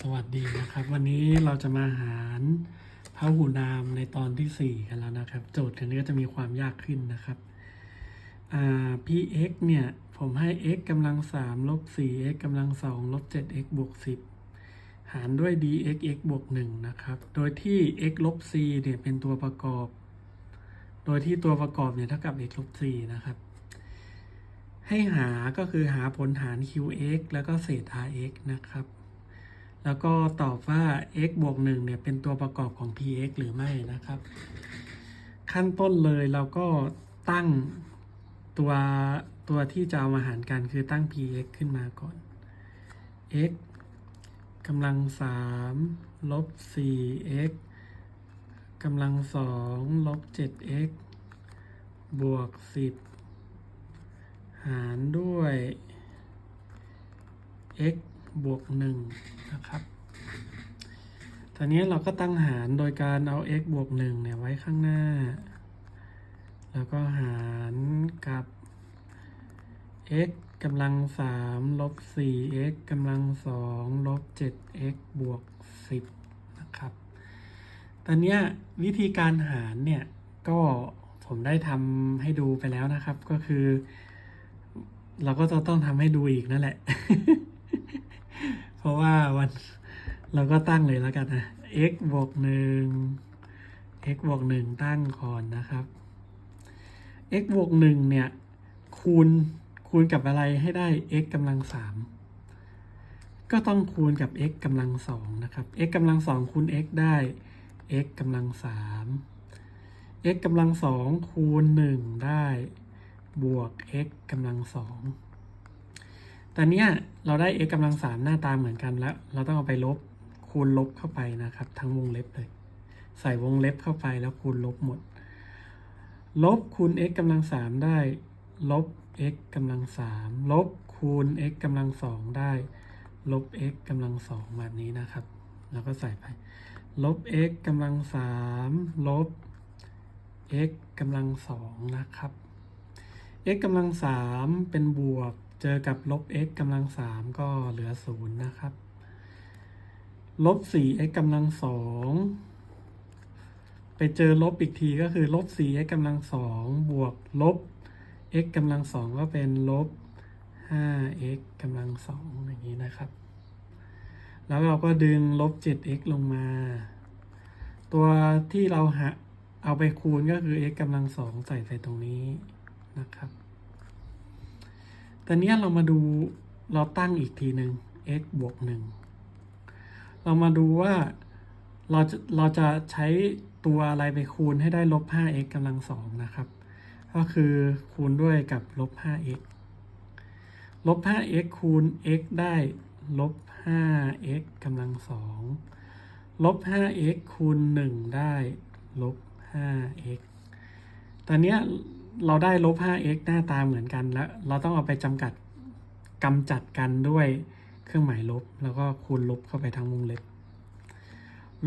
สวัสดีนะครับ วันนี้เราจะมาหารพหูนามในตอนที่ 4 กันแล้วนะครับ โจทย์คันนี้ก็จะมีความยากขึ้นนะครับอ่ x เนี่ย ผมให้ x กำลัง3ลบ 4x กำลัง2ลบ 7x บวก 10 หารด้วย dx x บวก 1 นะครับ โดยที่ x ลบ c เนี่ยเป็นตัวประกอบ โดยที่ตัวประกอบเนี่ยเท่ากับ x ลบ c นะครับ ให้หาก็คือหาผลหาร qx แล้วก็เศษ rx นะครับ แล้วก็ตอบว่า x บวก1เนี่ยเป็นตัวประกอบของ px หรือไม่นะครับ ขั้นต้นเลยเราก็ตั้งตัวตัวที่จะเอามาหารกันคือตั้ง px ขึ้นมาก่อน x กำลัง 3 ลบ 4x กำลัง 2 ลบ 7x บวก 10 หารด้วย x บวก1นะครับตอนนี้เราก็ตั้งหารโดยการเอา x บวก1เนี่ยไว้ข้างหน้า แล้วก็หารกับ x กำลัง3ลบ 4x กำลัง2ลบ 7x บวก 10 นะครับ ตอนนี้วิธีการหารเนี่ย ก็ผมได้ทำให้ดูไปแล้วนะครับ ก็คือ เราก็จะต้องทำให้ดูอีกนั่นแหละ เพราะว่าวันเราก็ตั้งเลยแล้วกันนะ x บวกหนึ่ง x บวกหนึ่งตั้งก่อนนะครับ x บวกหนึ่งเนี่ย คูณคูณกับอะไรให้ได้ x กำลังสามก็ต้องคูณกับ x กำลังสองนะครับ x กำลังสองคูณ x ได้ x กำลังสาม x กำลังสองคูณหนึ่งได้ บวก x กำลังสอง ตอนเนี้ยเราได้ x กำลังสามหน้าตาเหมือนกันแล้ว เราต้องเอาไปลบคูณลบเข้าไปนะครับ ทั้งวงเล็บเลย ใส่วงเล็บเข้าไปแล้วคูณลบหมด ลบคูณ x กำลังสามได้ลบ x กำลังสามลบคูณ x กำลังสองได้ ลบ x กำลังสองแบบนี้นะครับ แล้วก็ใส่ไป ลบ x กำลังสามลบ x กำลังสองนะครับ x กำลังสามเป็นบวก เจอกับลบ x กำลังสามก็เหลือศูนย์นะครับลบสี่ x กำลังสองไปเจอลบอีกทีก็คือลบสี่ x กำลังสองบวกลบ x กำลังสองก็เป็นลบห้า x กำลังสองอย่างนี้นะครับ แล้วเราก็ดึงลบ 7x ลงมา ตัวที่เราหาเอาไปคูณก็คือ x กำลังสองใส่ใส่ตรงนี้นะครับ ตอนนี้เรามาดูเราตั้งอีกทีหนึ่ง x บวกหนึ่งเรามาดูว่าเราจะเราจะใช้ตัวอะไรไปคูณให้ได้ลบ 5x กำลังสองนะครับ ก็คือคูณด้วยกับลบ 5x ลบ 5x คูณ x ได้ลบ 5x กำลังสองลบ 5x คูณ 1 ได้ลบ 5x ตอนเนี้ย เราได้ลบ 5x หน้าตาเหมือนกันแล้ว เราต้องเอาไปจำกัดกำจัดกันด้วยเครื่องหมายลบ แล้วก็คูณลบเข้าไปทั้งวงเล็บ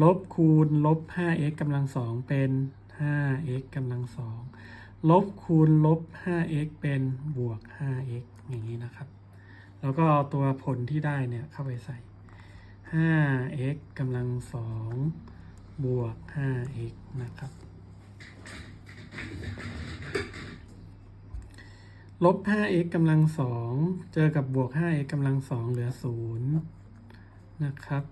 ลบคูณลบ 5x กำลังสองเป็น 5x กำลังสองลบคูณลบ 5x เป็นบวก 5x อย่างนี้นะครับ แล้วก็เอาตัวผลที่ได้เนี่ยเข้าไปใส่ 5x กำลังสองบวก 5x นะครับ ลบ 5x กำลังสองเจอกับบวก 5x กำลังสองเหลือศูนย์นะครับ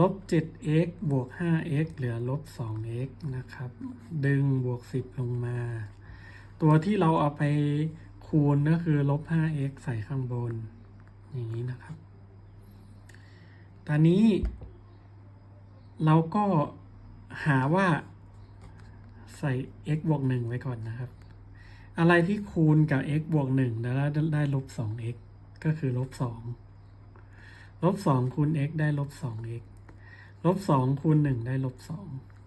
ลบ 7x บวก 5x เหลือลบ 2x นะครับ ดึงบวก 10 ลงมา ตัวที่เราเอาไปคูณก็คือลบ 5x ใส่ข้างบน อย่างนี้นะครับ ตอนนี้ เราก็หาว่าใส่ x บวก 1 ไว้ก่อนนะครับ อะไรที่คูณกับ x บวก1แล้วได้ได้ลบ 2x ก็คือลบ2ลบ2คูณ x ได้ลบ 2x ลบ2คูณ1ได้ลบ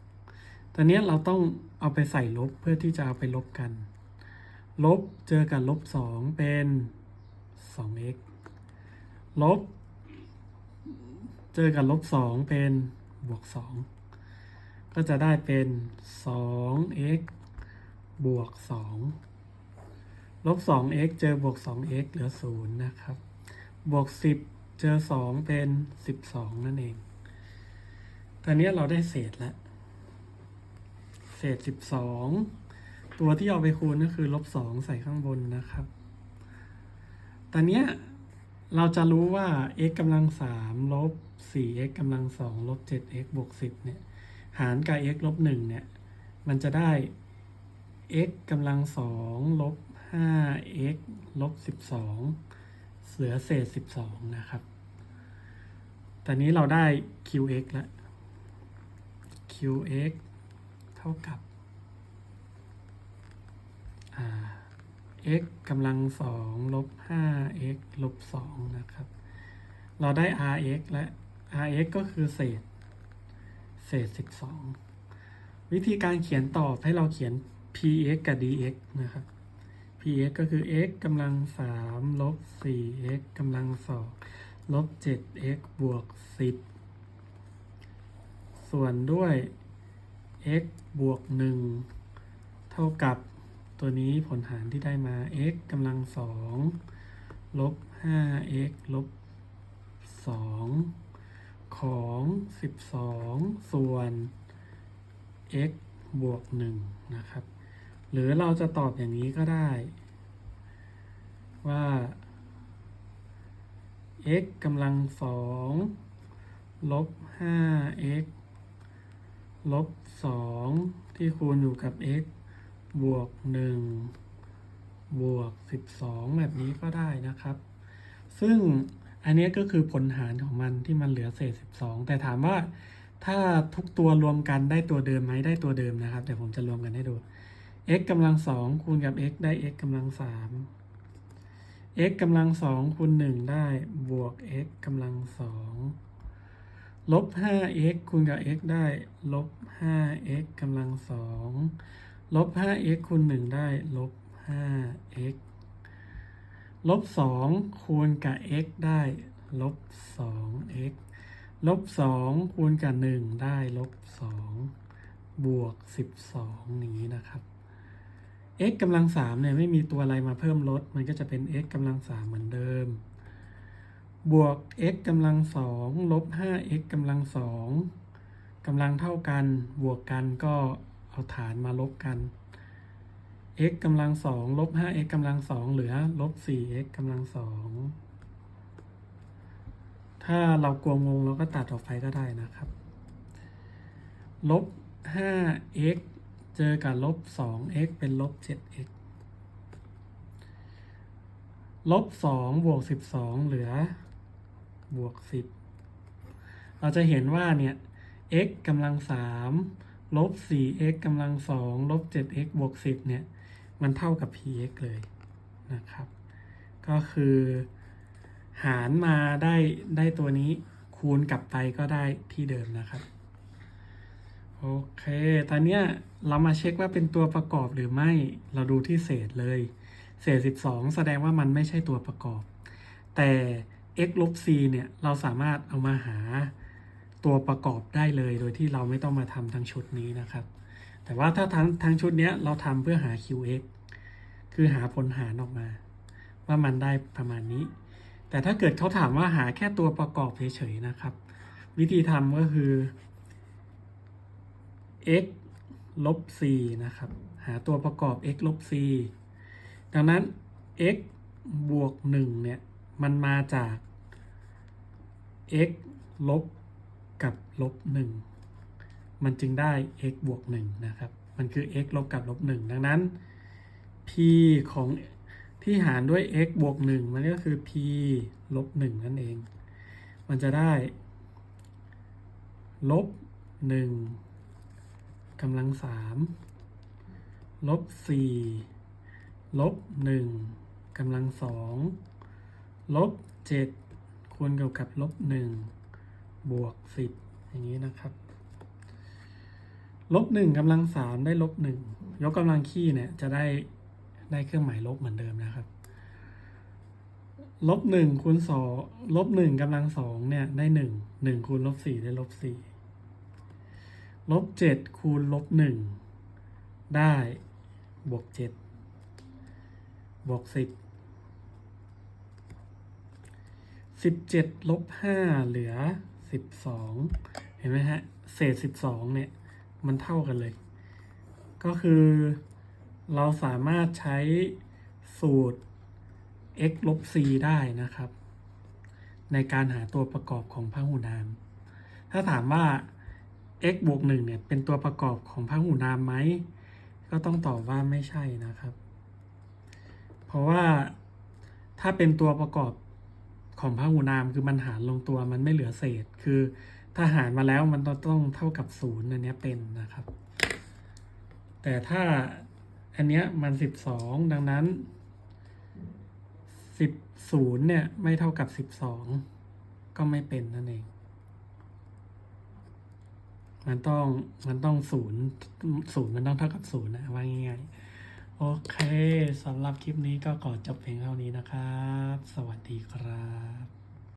2ตอนนี้เราต้องเอาไปใส่ลบเพื่อที่จะเอาไปลบกัน ลบเจอกับลบ2เป็น 2x ลบ เจอกับลบ2เป็นบวก2ก็จะได้เป็น 2x บวก2 ลบ 2x เจอบวก 2x เหลือ 0 นะครับ บวก 10 เจอสองเป็นสิบสองนั่นเอง ตอนนี้เราได้เศษแล้ว เศษสิบสองตัวที่เอาไปคูณก็คือลบสองใส่ข้างบนนะครับ ตอนนี้เราจะรู้ว่า x กำลังสามลบสี่ x กำลังสองลบเจ็ด x บวกสิบเนี่ย หารกับ x ลบหนึ่งเนี่ย มันจะได้ x กำลังสองลบ ห้า x ลบสิบสองเสือเศษสิบสองนะครับ ตอนนี้เราได้ qx แล้ว qx เท่ากับ x กำลังสองลบห้า x ลบสองนะครับ เราได้ rx และ rx ก็คือเศษ เศษสิบสองวิธีการเขียนตอบให้เราเขียน px กับ dx นะครับ px ก็คือ x กำลังสามลบสี่ x กำลังสองลบเจ็ด x บวกสิบส่วนด้วย x บวกหนึ่งเท่ากับตัวนี้ผลหารที่ได้มา x กำลังสองลบห้า x ลบสองของสิบสองส่วน x บวกหนึ่งนะครับ หรือเราจะตอบอย่างนี้ก็ได้ ว่า x กำลังสองลบห้า x ลบสองที่คูณอยู่กับ x บวกหนึ่งบวกสิบสองแบบนี้ก็ได้นะครับ ซึ่งอันนี้ก็คือผลหารของมันที่มันเหลือเศษสิบสองแต่ถามว่าถ้าทุกตัวรวมกันได้ตัวเดิมไหมได้ตัวเดิมนะครับแต่ผมจะรวมกันให้ดู x กำลังสองคูณกับ x ได้ x กำลังสาม x กำลังสองคูณหนึ่งได้บวก x กำลังสองลบห้า x คูณกับ x ได้ลบห้า x กำลังสองลบห้า x คูณหนึ่งได้ลบห้า x ลบสองคูณกับ x ได้ลบสอง x ลบสองคูณกับหนึ่งได้ลบสองบวกสิบสองอย่างนี้นะครับ x กำลังสามเนี่ยไม่มีตัวอะไรมาเพิ่มลด มันก็จะเป็น x กำลังสามเหมือนเดิม บวก x กำลังสองลบห้า x กำลังสองกำลังเท่ากันบวกกันก็เอาฐานมาลบกัน x กำลังสองลบห้า x กำลังสองเหลือลบสี่ x กำลังสองถ้าเรากลัวงงเราก็ตัดออกไปก็ได้นะครับ ลบห้า x เจอกับลบสอง x เป็นลบเจ็ด x ลบสองบวกสิบสองเหลือ บวกสิบเราจะเห็นว่าเนี่ย x กำลังสามลบสี่ x กำลังสองลบเจ็ด x บวกสิบเนี่ย มันเท่ากับ px เลยนะครับ ก็คือหารมาได้ได้ตัวนี้คูณกลับไปก็ได้ที่เดิมนะครับ โอเค ตอนเนี้ยเรามาเช็คว่าเป็นตัวประกอบหรือไม่ เราดูที่เศษเลย เศษ 12 แสดงว่ามันไม่ใช่ตัวประกอบ แต่ x ลบ c เนี่ย เราสามารถเอามาหาตัวประกอบได้เลยโดยที่เราไม่ต้องมาทำทั้งชุดนี้นะครับ แต่ว่าถ้าทั้งทั้งชุดเนี้ยเราทำเพื่อหา qx คือหาผลหารออกมา ว่ามันได้ประมาณนี้ แต่ถ้าเกิดเขาถามว่าหาแค่ตัวประกอบเฉยๆนะครับ วิธีทำก็คือ x ลบ c นะครับ หาตัวประกอบ x ลบ c ดังนั้น x บวก 1 เนี่ย มันมาจาก x ลบกับลบ 1 มันจึงได้ x บวก 1 นะครับ มันคือ x ลบกับลบ 1 ดังนั้น p ของที่หารด้วย x บวก 1 มันก็คือ p ลบ 1 นั่นเอง มันจะได้ ลบ 1 กำลังสามลบสี่ลบหนึ่งกำลังสองลบเจ็ดคูณกับกับลบหนึ่งบวกสิบอย่างนี้นะครับลบหนึ่งกำลังสามได้ลบหนึ่งยกกำลังขี้เนี่ยจะได้ได้เครื่องหมายลบเหมือนเดิมนะครับลบหนึ่งคูณสองลบหนึ่งกำลังสองเนี่ยได้หนึ่งหนึ่งคูณลบสี่ได้ลบสี่ ลบเจ็ดคูณลบหนึ่งได้บวกเจ็ดบวกสิบสิบเจ็ดลบห้าเหลือสิบสองเห็นไหมฮะ เศษสิบสองเนี่ย มันเท่ากันเลย ก็คือเราสามารถใช้สูตร x ลบ c ได้นะครับ ในการหาตัวประกอบของพหูนาม ถ้าถามว่า x บวกหนึ่งเนี่ยเป็นตัวประกอบของพหูนามไหม ก็ต้องตอบว่าไม่ใช่นะครับ เพราะว่าถ้าเป็นตัวประกอบของพหูนามคือมันหารลงตัวมันไม่เหลือเศษ คือถ้าหารมาแล้วมันต้องเท่ากับศูนย์อันนี้เป็นนะครับ แต่ถ้าอันเนี้ยมันสิบสองดังนั้นสิบศูนย์เนี่ยไม่เท่ากับสิบสองก็ไม่เป็นนั่นเอง มันต้องมันต้องศูนย์ศูนย์มันต้องเท่ากับศูนย์นะว่าง่ายๆโอเคสำหรับคลิปนี้ก็ขอจบเพียงเท่านี้นะครับ สวัสดีครับ